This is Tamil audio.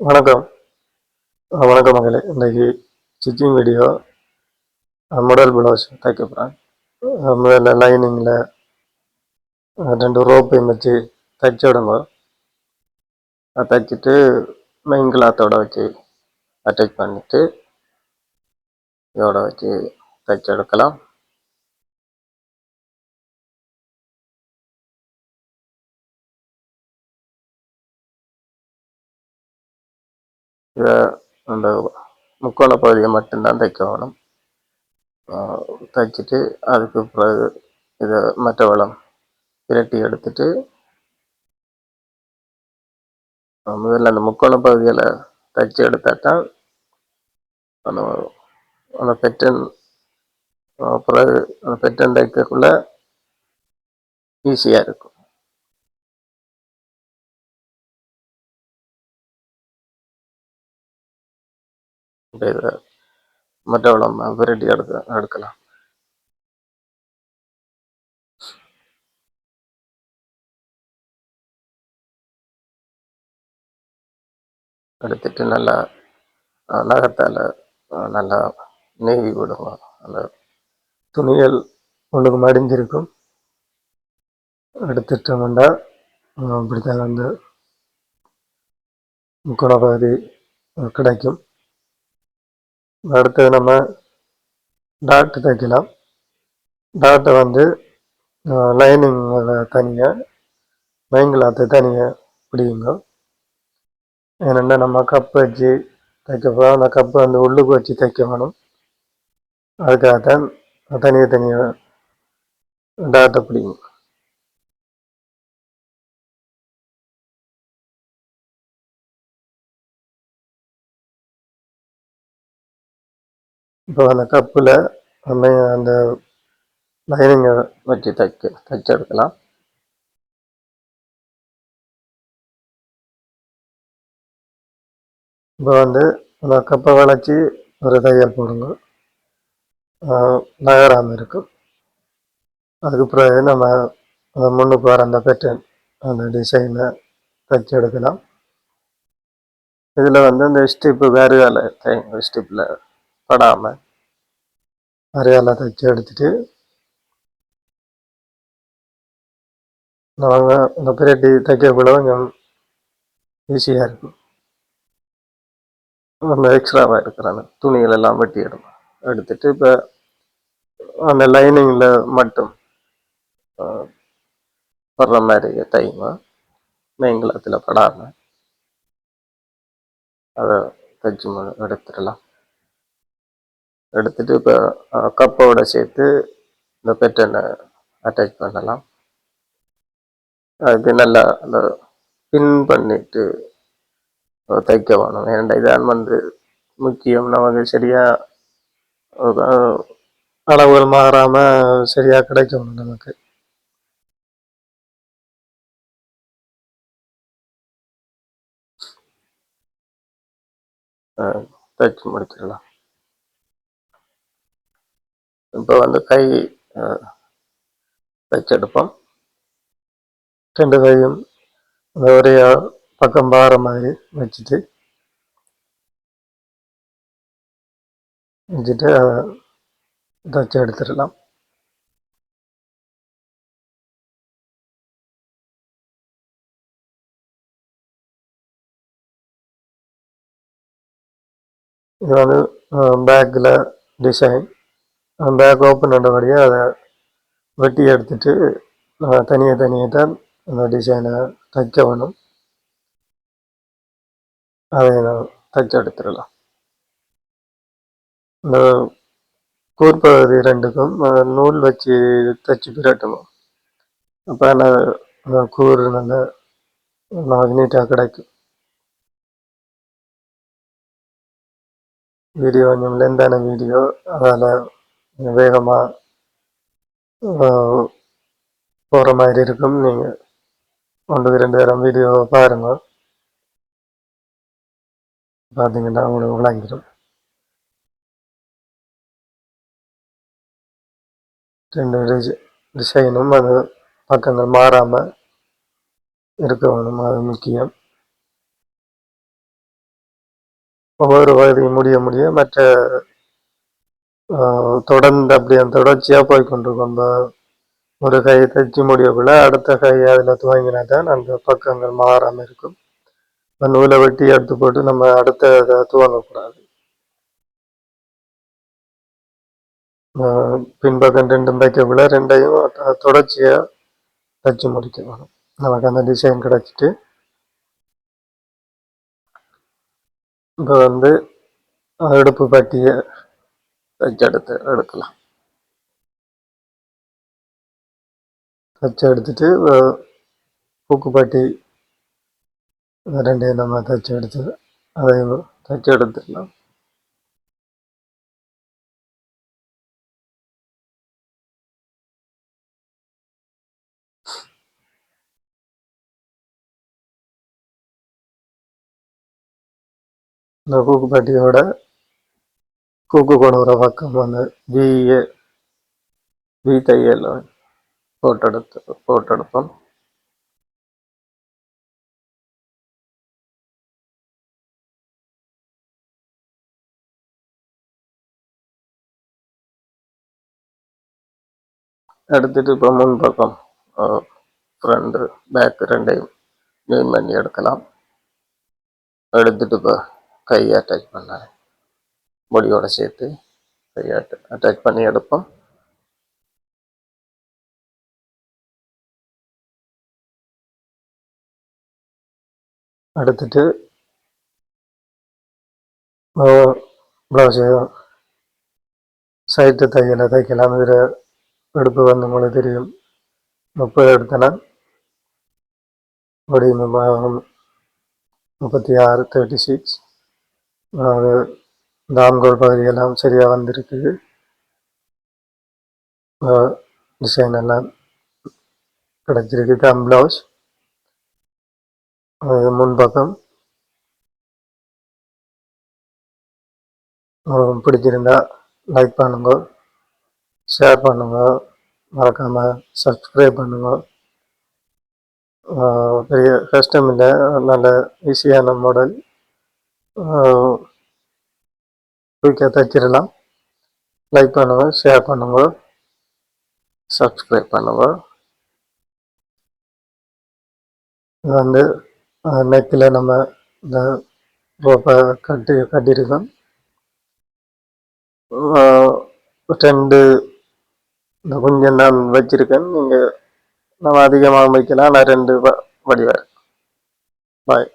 வணக்கம். வணக்கம் மகளே. இன்றைக்கி ஸ்டிச்சிங் வீடியோ முடல் ப்ளவுஸ் தைக்க போகிறேன் முதல்ல லைனிங்கில் ரெண்டு ரோப்பையும் வச்சு தைச்சு விடுங்க அதை தைச்சிட்டு மெயின் கிளாத்தோட வச்சு அட்டாச் பண்ணிவிட்டு இதோட வச்சு தைச்சு எடுக்கலாம். இதை அந்த முக்கோண பகுதியை மட்டும்தான் தைக்க வேணும். தைச்சிட்டு அதுக்கு பிறகு இதை மற்ற வளம் விரட்டி எடுத்துட்டு முதல்ல அந்த முக்கோண பகுதியில் தைச்சி எடுத்தா அந்த அந்த பெட்டன் பிறகு அந்த பெட்டன் தைக்கக்குள்ள ஈஸியாக இருக்கும். இப்போ இதை மற்ற வளம் பிரட்டி எடுக்க எடுக்கலாம். எடுத்துட்டு நல்லா அஹ், நகத்தால நல்லா நெய்வி விடுங்க அந்த துணிகள் உங்களுக்கு மடிஞ்சிருக்கும். எடுத்துட்டோம்னா இப்படித்தான் வந்து முக்கோண பகுதி கிடைக்கும். அடுத்தது நம்ம டாட்டு தைக்கலாம். டாட்டை வந்து லைனிங் தனியாக மைங்கிளாத்து தனியாக பிடிங்க ஏன்னா நம்ம கப் வச்சு தைக்க போகிறோம் அந்த கப்பு வந்து உள்ளுக்கு வச்சு தைக்க வேணும் அதுக்காகத்தான் தனியாக தனியாக டாட்டை பிடிங்க இப்போ அந்த கப்பில் நம்ம அந்த லைனிங்கை வச்சு தைக்க தைச்செடுக்கலாம். இப்போ வந்து அந்த கப்பை வளைச்சி ஒரு தையல் போடுங்க. நகராமல் இருக்கும் அதுக்கு பிறகு நம்ம அந்த முன்னுக்கு வர அந்த பேட்டர்ன் அந்த டிசைனை தைச்சு எடுக்கலாம் இதில் வந்து அந்த ஸ்டிப்பு வேலை தைங்க ஸ்டிப்பில் படாமல் வேறுகால தைச்சு எடுத்துட்டு நம்ம இந்த பிரட்டி தைக்கக்குள்ள கொஞ்சம் ஈஸியாக இருக்கும். நம்ம எக்ஸ்ட்ராவாக இருக்கிறாங்க துணிகள் எல்லாம் வெட்டி எடுக்கும் எடுத்துட்டு இப்போ அந்த லைனிங்கில் மட்டும் ஆஹ், வர்ற மாதிரி தைமா மெயின்களத்தில் படாமல் அதை தைச்சு எடுத்துடலாம். எடுத்துட்டு இப்போ கப்போட சேர்த்து இந்த பெட்டனை அட்டாச் பண்ணலாம். அதுக்கு நல்லா அந்த பின் பண்ணிட்டு தைக்க வேணும். ஏன்னா இதான் வந்து முக்கியம். நமக்கு சரியாக அளவுகள் மாறாமல் சரியாக கிடைக்கணும் நமக்கு. தைச்சு முடிச்சிடலாம். இப்போ வந்து கை தைச்செடுப்போம் ரெண்டு கையும் அந்த ஒரே பக்கம் பாற மாதிரி வச்சுட்டு வச்சுட்டு தச்சு எடுத்துடலாம். இது வந்து பேக்கில் டிசைன் பேக் ஓப்பன் பண்ணுறபடியாக அதை வெட்டி எடுத்துட்டு தனியாக தனியாக தான் அந்த டிசைனை தைக்க வேணும். அதை நான் தைச்சு எடுத்துடலாம். இந்த கூர்பகுதி ரெண்டுக்கும் நூல் வச்சு தைச்சு பிரட்டணும் அப்போ அந்த கூறு நல்ல நமக்கு நீட்டாக கிடைக்கும். வீடியோ கொஞ்சம் லென்த்தான வீடியோ அதில் வேகமாக போகிற மாதிரி இருக்கும். நீங்கள் ஒன்றுக்கு ரெண்டு நேரம் வீடியோ பாருங்கள் பார்த்தீங்கன்னா உங்களுக்கு விளங்கிடும். ரெண்டு டிசை டிசைனும் அது பக்கங்கள் மாறாமல் இருக்க வேணும் அது முக்கியம். ஒவ்வொரு பகுதியும் முடிய முடிய மற்ற தொடர்ந்து தொடர்ந்து அப்படியே தொடர்ச்சியாக போய் கொண்டிருக்கும் ஒரு கை தைச்சு முடியக்குள்ள அடுத்த கை அதில் துவங்கினா தான் அந்த பக்கங்கள் மாறாமல் இருக்கும். அந்த நூலை வெட்டி எடுத்து போட்டு நம்ம அடுத்த இதை துவங்கக்கூடாது. ஆஹ், பின்பக்கம் ரெண்டும் தைக்கக்குள்ள ரெண்டையும் தொடர்ச்சியாக தைச்சு முடிக்கணும் நமக்கு அந்த டிசைன் கிடச்சிட்டு. இப்போ வந்து அடுப்பு பட்டியை தச்சு எடுத்து எடுக்கலாம் தச்சு எடுத்துட்டு அஹ், பூக்குப்பட்டி இது ரெண்டையும் நம்ம தச்சு எடுத்து அதையும் தச்சு எடுத்துடலாம் இந்த பூக்குப்பட்டியோட கூக்கு கொணுற பக்கம் வந்து வி வி தையல் போட்டெடுத்து போட்டெடுப்போம் எடுத்துட்டு இப்போ முன் பக்கம் ஃப்ரண்ட் பேக் ரெண்டையும் ஜாயின் சேர்த்து கையை அட்டாச் பண்ணி எடுப்போம். எடுத்துட்டு ப்ளவுஸு சைட்டு தையலை தைக்கலாம். இதில் எடுப்பு வந்து உங்களுக்கு தெரியும். முப்பது எடுத்தனா ஒரு முப்பத்தி ஆறு தேர்ட்டி சிக்ஸ் தாம்கோல் பகுதியெல்லாம் சரியாக வந்திருக்குது டிசைன் எல்லாம் கிடைச்சிருக்கு. தம் ப்ளவுஸ் முன்பக்கம். பிடிச்சிருந்தா லைக் பண்ணுங்க. ஷேர் பண்ணுங்க. மறக்காமல் சப்ஸ்கிரைப் பண்ணுங்க. பெரிய கஷ்டம் இல்லை. நல்ல ஈஸியான மாடல் குயிக்காக தைச்சிடலாம் லைக் பண்ணுங்கள் ஷேர் பண்ணுங்கள் சப்ஸ்கிரைப் பண்ணுங்கள் இது வந்து நெக்கில் நம்ம இந்த ரோப்பை கட்டி கட்டியிருக்கோம். ரெண்டு இந்த கொஞ்சம் நான் வச்சுருக்கேன். நீங்கள் நம்ம அதிகமாக வைக்கலாம். நான் ரெண்டு வடிவார் பாய்